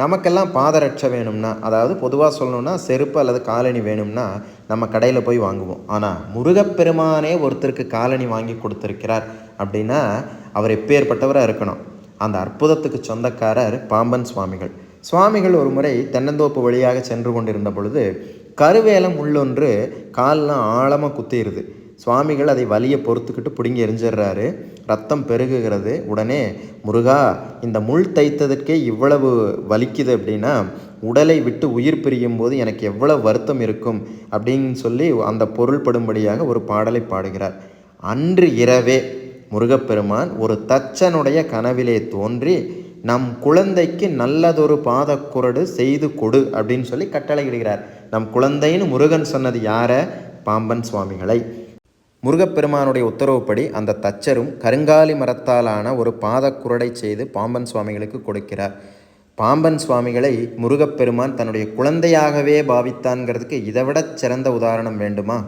நமக்கெல்லாம் பாதரட்சை வேணும்னா அதாவது பொதுவாக சொல்லணும்னா செருப்பு அல்லது காலணி வேணும்னா நம்ம கடையில் போய் வாங்குவோம். ஆனால் முருகப்பெருமானே ஒருத்தருக்கு காலணி வாங்கி கொடுத்துருக்கிறார் அப்படின்னா அவர் எப்பேற்பட்டவராக இருக்கணும்? அந்த அற்புதத்துக்கு சொந்தக்காரர் பாம்பன் சுவாமிகள். சுவாமிகள் ஒரு முறை தென்னந்தோப்பு வழியாக சென்று கொண்டிருந்த பொழுது கருவேலம் உள்ளொன்று கால்லாம் ஆழமாக குத்திடுது சுவாமிகள் அதை வலியை பொறுத்துக்கிட்டு பிடுங்கி எரிஞ்சிடுறாரு. ரத்தம் பெருகுகிறது. உடனே முருகா இந்த முள் தைத்ததற்கே இவ்வளவு வலிக்குது அப்படின்னா உடலை விட்டு உயிர் பிரியும் போது எனக்கு எவ்வளவு வருத்தம் இருக்கும் அப்படின்னு சொல்லி அந்த பொருள்படும்படியாக ஒரு பாடலை பாடுகிறார். அன்று இரவே முருகப்பெருமான் ஒரு தச்சனுடைய கனவிலே தோன்றி நம் குழந்தைக்கு நல்லதொரு பாதக்குரடு செய்து கொடு அப்படின்னு சொல்லி கட்டளையிடுகிறார். நம் குழந்தைன்னு முருகன் சொன்னது யார? பாம்பன் சுவாமிகளை. முருகப்பெருமானுடைய உத்தரவுப்படி அந்த தச்சரும் கருங்காலி மரத்தாலான ஒரு பாதக்குரடை செய்து பாம்பன் சுவாமிகளுக்கு கொடுக்கிறார். பாம்பன் சுவாமிகளை முருகப்பெருமான் தன்னுடைய குழந்தையாகவே பாவித்தான்ங்கிறதுக்கு இதைவிடச் சிறந்த உதாரணம் வேண்டுமா?